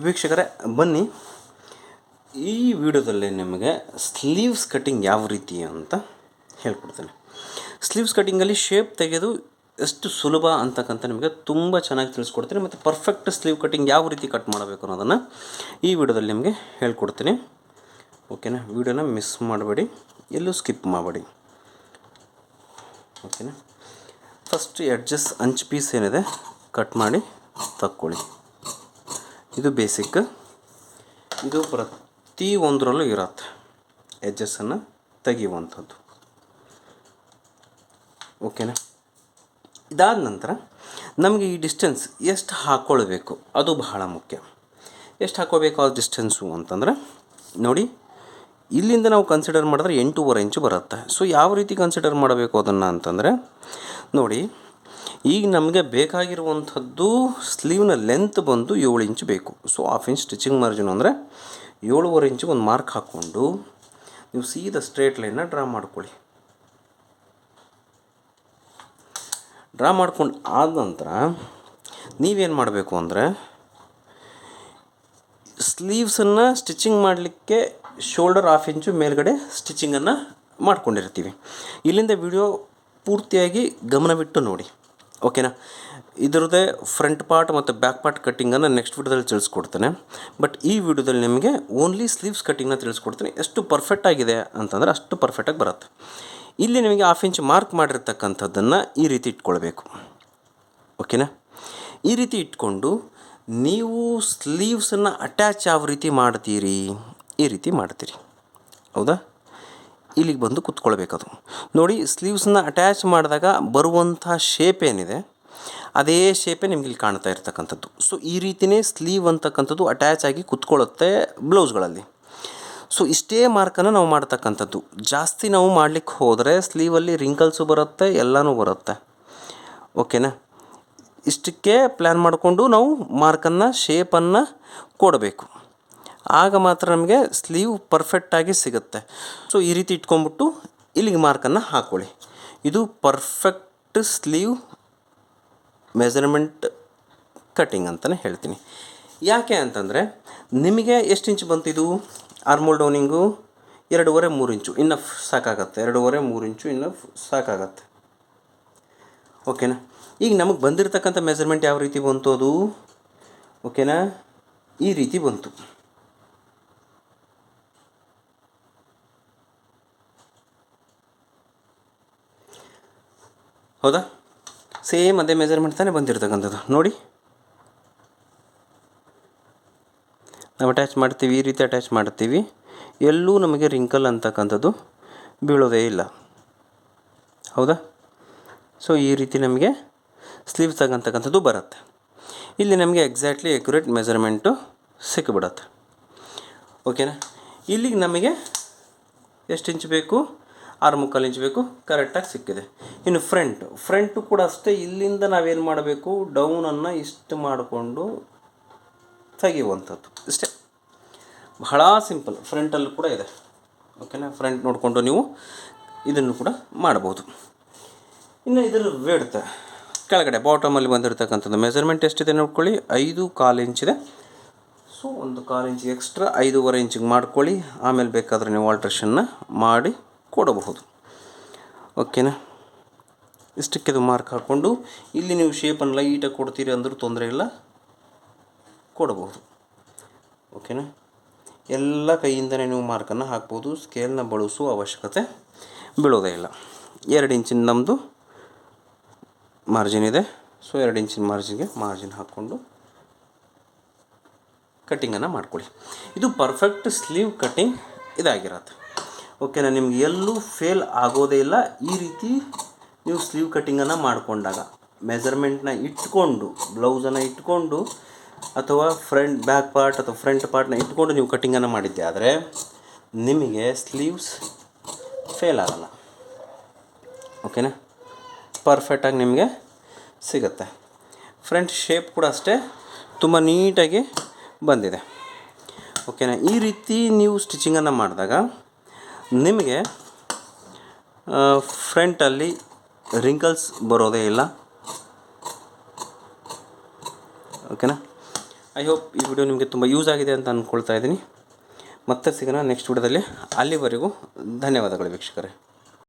ವೀಕ್ಷಕರೇ, ಬನ್ನಿ. ಈ ವಿಡಿಯೋದಲ್ಲಿ ನಿಮಗೆ ಸ್ಲೀವ್ಸ್ ಕಟ್ಟಿಂಗ್ ಯಾವ ರೀತಿ ಅಂತ ಹೇಳ್ಕೊಡ್ತೇನೆ. ಸ್ಲೀವ್ಸ್ ಕಟ್ಟಿಂಗಲ್ಲಿ ಶೇಪ್ ತೆಗೆದು ಎಷ್ಟು ಸುಲಭ ಅಂತಕ್ಕಂಥ ನಿಮಗೆ ತುಂಬ ಚೆನ್ನಾಗಿ ತಿಳಿಸ್ಕೊಡ್ತೀನಿ. ಮತ್ತು ಪರ್ಫೆಕ್ಟ್ ಸ್ಲೀವ್ ಕಟ್ಟಿಂಗ್ ಯಾವ ರೀತಿ ಕಟ್ ಮಾಡಬೇಕು ಅನ್ನೋದನ್ನು ಈ ವಿಡಿಯೋದಲ್ಲಿ ನಿಮಗೆ ಹೇಳ್ಕೊಡ್ತೀನಿ. ಓಕೆನಾ? ವಿಡಿಯೋನ ಮಿಸ್ ಮಾಡಬೇಡಿ, ಎಲ್ಲೂ ಸ್ಕಿಪ್ ಮಾಡಬೇಡಿ. ಓಕೆನಾ? ಫಸ್ಟ್ ಎಡ್ಜಸ್, ಅಂಚು ಪೀಸ್ ಏನಿದೆ, ಕಟ್ ಮಾಡಿ ತಕ್ಕೊಳ್ಳಿ. ಇದು ಬೇಸಿಕ್ ಇದು ಪ್ರತಿ ಒಂದರಲ್ಲೂ ಇರತ್ತೆ ಎಡ್ಜಸ್ಸನ್ನು ತೆಗೆಯುವಂಥದ್ದು. ಓಕೆನಾ ಇದಾದ ನಂತರ ನಮಗೆ ಈ ಡಿಸ್ಟೆನ್ಸ್ ಎಷ್ಟು ಹಾಕ್ಕೊಳ್ಬೇಕು ಅದು ಬಹಳ ಮುಖ್ಯ. ಎಷ್ಟು ಹಾಕ್ಕೋಬೇಕು ಆ ಡಿಸ್ಟೆನ್ಸು ಅಂತಂದರೆ, ನೋಡಿ, ಇಲ್ಲಿಂದ ನಾವು ಕನ್ಸಿಡರ್ ಮಾಡಿದ್ರೆ ಎಂಟೂವರೆ ಇಂಚು ಬರುತ್ತೆ. ಸೊ ಯಾವ ರೀತಿ ಕನ್ಸಿಡರ್ ಮಾಡಬೇಕು ಅದನ್ನು ಅಂತಂದರೆ, ನೋಡಿ ಈಗ ನಮಗೆ ಬೇಕಾಗಿರುವಂಥದ್ದು ಸ್ಲೀವ್ನ ಲೆಂತ್ ಬಂದು ಏಳು ಇಂಚ್ ಬೇಕು. So half inch stitching margin ಅಂದರೆ ಏಳುವರೆ ಇಂಚಿಗೆ ಒಂದು ಮಾರ್ಕ್ ಹಾಕ್ಕೊಂಡು ನೀವು ಸೀದಾ ಸ್ಟ್ರೇಟ್ ಲೈನ್ನ ಡ್ರಾ ಮಾಡ್ಕೊಳ್ಳಿ. ಡ್ರಾ ಮಾಡ್ಕೊಂಡು ಆದ ನಂತರ ನೀವೇನು ಮಾಡಬೇಕು ಅಂದರೆ ಸ್ಲೀವ್ಸನ್ನು ಸ್ಟಿಚಿಂಗ್ ಮಾಡಲಿಕ್ಕೆ ಶೋಲ್ಡರ್ ಹಾಫ್ ಇಂಚು ಮೇಲ್ಗಡೆ ಸ್ಟಿಚಿಂಗನ್ನು ಮಾಡ್ಕೊಂಡಿರ್ತೀವಿ. ಇಲ್ಲಿಂದ ವಿಡಿಯೋ ಪೂರ್ತಿಯಾಗಿ ಗಮನವಿಟ್ಟು ನೋಡಿ. ಓಕೆನಾ ಇದರದ್ದೇ ಫ್ರಂಟ್ ಪಾರ್ಟ್ ಮತ್ತು ಬ್ಯಾಕ್ ಪಾರ್ಟ್ ಕಟ್ಟಿಂಗನ್ನು ನೆಕ್ಸ್ಟ್ ವಿಡಿಯೋದಲ್ಲಿ ತಿಳಿಸ್ಕೊಡ್ತೇನೆ. ಬಟ್ ಈ ವಿಡಿಯೋದಲ್ಲಿ ನಿಮಗೆ ಓನ್ಲಿ ಸ್ಲೀವ್ಸ್ ಕಟ್ಟಿಂಗ್ನ ತಿಳಿಸ್ಕೊಡ್ತೇನೆ. ಎಷ್ಟು ಪರ್ಫೆಕ್ಟ್ ಆಗಿದೆ ಅಂತಂದರೆ ಅಷ್ಟು ಪರ್ಫೆಕ್ಟಾಗಿ ಬರುತ್ತೆ. ಇಲ್ಲಿ ನಿಮಗೆ ಹಾಫ್ ಇಂಚ್ ಮಾರ್ಕ್ ಮಾಡಿರ್ತಕ್ಕಂಥದ್ದನ್ನು ಈ ರೀತಿ ಇಟ್ಕೊಳ್ಬೇಕು. ಓಕೆನಾ ಈ ರೀತಿ ಇಟ್ಕೊಂಡು ನೀವು ಸ್ಲೀವ್ಸನ್ನು ಅಟ್ಯಾಚ್ ಯಾವ ರೀತಿ ಮಾಡ್ತೀರಿ? ಈ ರೀತಿ ಮಾಡ್ತೀರಿ. ಹೌದಾ? ಇಲ್ಲಿಗೆ ಬಂದು ಕುತ್ಕೊಳ್ಬೇಕದು. ನೋಡಿ ಸ್ಲೀವ್ಸನ್ನ ಅಟ್ಯಾಚ್ ಮಾಡಿದಾಗ ಬರುವಂಥ ಶೇಪ್ ಏನಿದೆ, ಅದೇ ಶೇಪೇ ನಿಮ್ಗೆ ಇಲ್ಲಿ ಕಾಣ್ತಾ ಇರ್ತಕ್ಕಂಥದ್ದು. ಸೊ ಈ ರೀತಿಯೇ ಸ್ಲೀವ್ ಅಂತಕ್ಕಂಥದ್ದು ಅಟ್ಯಾಚ್ ಆಗಿ ಕುತ್ಕೊಳ್ಳುತ್ತೆ ಬ್ಲೌಸ್ಗಳಲ್ಲಿ. ಸೊ ಇಷ್ಟೇ ಮಾರ್ಕನ್ನು ನಾವು ಮಾಡ್ತಕ್ಕಂಥದ್ದು. ಜಾಸ್ತಿ ನಾವು ಮಾಡಲಿಕ್ಕೆ ಹೋದರೆ ಸ್ಲೀವಲ್ಲಿ ರಿಂಕಲ್ಸು ಬರುತ್ತೆ, ಎಲ್ಲನೂ ಬರುತ್ತೆ. ಓಕೆನಾ ಇಷ್ಟಕ್ಕೆ ಪ್ಲ್ಯಾನ್ ಮಾಡಿಕೊಂಡು ನಾವು ಮಾರ್ಕನ್ನು ಶೇಪನ್ನು ಕೊಡಬೇಕು. ಆಗ ಮಾತ್ರ ನಮಗೆ ಸ್ಲೀವ್ ಪರ್ಫೆಕ್ಟಾಗಿ ಸಿಗುತ್ತೆ. ಸೊ ಈ ರೀತಿ ಇಟ್ಕೊಂಡ್ಬಿಟ್ಟು ಇಲ್ಲಿಗೆ ಮಾರ್ಕನ್ನು ಹಾಕ್ಕೊಳ್ಳಿ ಇದು ಪರ್ಫೆಕ್ಟ್ ಸ್ಲೀವ್ ಮೆಜರ್ಮೆಂಟ್ ಕಟ್ಟಿಂಗ್ ಅಂತಲೇ ಹೇಳ್ತೀನಿ. ಯಾಕೆ ಅಂತಂದರೆ, ನಿಮಗೆ ಎಷ್ಟು ಇಂಚ್ ಬಂತು ಇದು? ಆರ್ಮೋಲ್ ಡೌನಿಂಗು ಎರಡೂವರೆ ಮೂರು ಇಂಚು ಇನ್ನು ಸಾಕಾಗತ್ತೆ. ಎರಡೂವರೆ ಮೂರು ಇಂಚು ಇನ್ನು ಸಾಕಾಗತ್ತೆ. ಓಕೆನಾ ಈಗ ನಮಗೆ ಬಂದಿರತಕ್ಕಂಥ ಮೆಜರ್ಮೆಂಟ್ ಯಾವ ರೀತಿ ಬಂತು ಅದು? ಓಕೆನಾ ಈ ರೀತಿ ಬಂತು. ಹೌದಾ? ಸೇಮ್ ಅದೇ ಮೆಜರ್ಮೆಂಟ್ ತಾನೇ ಬಂದಿರತಕ್ಕಂಥದ್ದು. ನೋಡಿ. ನಾವು ಅಟ್ಯಾಚ್ ಮಾಡ್ತೀವಿ, ಈ ರೀತಿ ಅಟ್ಯಾಚ್ ಮಾಡ್ತೀವಿ. ಎಲ್ಲೂ ನಮಗೆ ರಿಂಕಲ್ ಅಂತಕ್ಕಂಥದ್ದು ಬೀಳೋದೇ ಇಲ್ಲ. ಹೌದಾ? ಸೊ ಈ ರೀತಿ ನಮಗೆ ಸ್ಲೀವ್ಸ್ ತಗಂತಕ್ಕಂಥದ್ದು ಬರುತ್ತೆ. ಇಲ್ಲಿ ನಮಗೆ ಎಕ್ಸಾಕ್ಟ್ಲಿ ಎಕ್ಯುರೇಟ್ ಮೆಜರ್ಮೆಂಟು ಸಿಕ್ಕಿಬಿಡತ್ತೆ ಓಕೆನಾ ಇಲ್ಲಿಗೆ ನಮಗೆ ಎಷ್ಟು ಇಂಚ್ ಬೇಕು? ಆರು ಮುಕ್ಕಾಲು ಇಂಚ್ ಬೇಕು ಕರೆಕ್ಟಾಗಿ ಸಿಕ್ಕಿದೆ. ಇನ್ನು ಫ್ರಂಟ್ ಫ್ರಂಟು ಕೂಡ ಅಷ್ಟೇ, ಇಲ್ಲಿಂದ ನಾವೇನು ಮಾಡಬೇಕು? ಡೌನನ್ನು ಇಷ್ಟು ಮಾಡಿಕೊಂಡು ತೆಗೆಯುವಂಥದ್ದು. ಇಷ್ಟೇ. ಬಹಳ ಸಿಂಪಲ್ ಫ್ರಂಟಲ್ಲಿ ಕೂಡ ಇದೆ. ಓಕೆನಾ ಫ್ರಂಟ್ ನೋಡಿಕೊಂಡು ನೀವು ಇದನ್ನು ಕೂಡ ಮಾಡ್ಬೋದು ಇನ್ನು ಇದರ ವೇಡ್ತ ಕೆಳಗಡೆ ಬಾಟಮಲ್ಲಿ ಬಂದಿರತಕ್ಕಂಥದ್ದು ಮೆಜರ್ಮೆಂಟ್ ಎಷ್ಟಿದೆ ನೋಡ್ಕೊಳ್ಳಿ? ಐದು ಕಾಲು ಇಂಚಿದೆ ಸೊ ಒಂದು ಕಾಲು ಇಂಚ್ ಎಕ್ಸ್ಟ್ರಾ ಐದೂವರೆ ಇಂಚಿಗೆ ಮಾಡ್ಕೊಳ್ಳಿ. ಆಮೇಲೆ ಬೇಕಾದರೆ ನೀವು ಆಲ್ಟ್ರೇಷನ್ನ ಮಾಡಿ ಕೊಡಬಹುದು. ಓಕೆನಾ ಇಷ್ಟಕ್ಕೆ ಅದು ಮಾರ್ಕ್ ಹಾಕ್ಕೊಂಡು ಇಲ್ಲಿ ನೀವು ಶೇಪನ್ನು ಲೈಟಾಗಿ ಕೊಡ್ತೀರಿ ಅಂದರೂ ತೊಂದರೆ ಇಲ್ಲ. ಕೊಡಬಹುದು. ಓಕೆನಾ ಎಲ್ಲ ಕೈಯಿಂದನೇ ನೀವು ಮಾರ್ಕನ್ನು ಹಾಕ್ಬೋದು. ಸ್ಕೇಲ್ನ ಬಳಸುವ ಅವಶ್ಯಕತೆ ಬೀಳೋದೇ ಇಲ್ಲ. ಎರಡು ಇಂಚಿನ ನಮ್ಮದು ಮಾರ್ಜಿನ್ ಇದೆ. ಸೊ ಎರಡು ಇಂಚಿನ ಮಾರ್ಜಿನ್ಗೆ ಮಾರ್ಜಿನ್ ಹಾಕ್ಕೊಂಡು ಕಟ್ಟಿಂಗನ್ನು ಮಾಡ್ಕೊಳ್ಳಿ. ಇದು ಪರ್ಫೆಕ್ಟ್ ಸ್ಲೀವ್ ಕಟ್ಟಿಂಗ್ ಇದಾಗಿರತ್ತೆ. ಓಕೆನಾ? ನಿಮ್ಗೆ ಎಲ್ಲೂ ಫೇಲ್ ಆಗೋದೇ ಇಲ್ಲ. ಈ ರೀತಿ ನೀವು ಸ್ಲೀವ್ ಕಟ್ಟಿಂಗನ್ನು ಮಾಡಿಕೊಂಡಾಗ ಮೆಜರ್ಮೆಂಟ್ನ ಇಟ್ಕೊಂಡು ಬ್ಲೌಸನ್ನು ಇಟ್ಕೊಂಡು, ಅಥವಾ ಫ್ರಂಟ್ ಬ್ಯಾಕ್ ಪಾರ್ಟ್ ಅಥವಾ ಫ್ರಂಟ್ ಪಾರ್ಟ್ನ ಇಟ್ಕೊಂಡು ನೀವು ಕಟ್ಟಿಂಗನ್ನು ಮಾಡಿದ್ದೆ ಆದರೆ ನಿಮಗೆ ಸ್ಲೀವ್ಸ್ ಫೇಲ್ ಆಗಲ್ಲ. ಓಕೆನಾ? ಪರ್ಫೆಕ್ಟಾಗಿ ನಿಮಗೆ ಸಿಗುತ್ತೆ. ಫ್ರಂಟ್ ಶೇಪ್ ಕೂಡ ಅಷ್ಟೇ ತುಂಬ ನೀಟಾಗಿ ಬಂದಿದೆ. ಓಕೆನಾ? ಈ ರೀತಿ ನೀವು ಸ್ಟಿಚಿಂಗನ್ನು ಮಾಡಿದಾಗ ನಿಮಗೆ ಫ್ರಂಟಲ್ಲಿ ರಿಂಕಲ್ಸ್ ಬರೋದೇ ಇಲ್ಲ. ಓಕೆನಾ ಐ ಹೋಪ್ ಈ ವಿಡಿಯೋ ನಿಮಗೆ ತುಂಬ ಯೂಸ್ ಆಗಿದೆ ಅಂತ ಅಂದ್ಕೊಳ್ತಾ ಇದ್ದೀನಿ. ಮತ್ತೆ ಸಿಗೋಣ ನೆಕ್ಸ್ಟ್ ವಿಡಿಯೋದಲ್ಲಿ ಅಲ್ಲಿವರೆಗೂ ಧನ್ಯವಾದಗಳು ವೀಕ್ಷಕರೇ.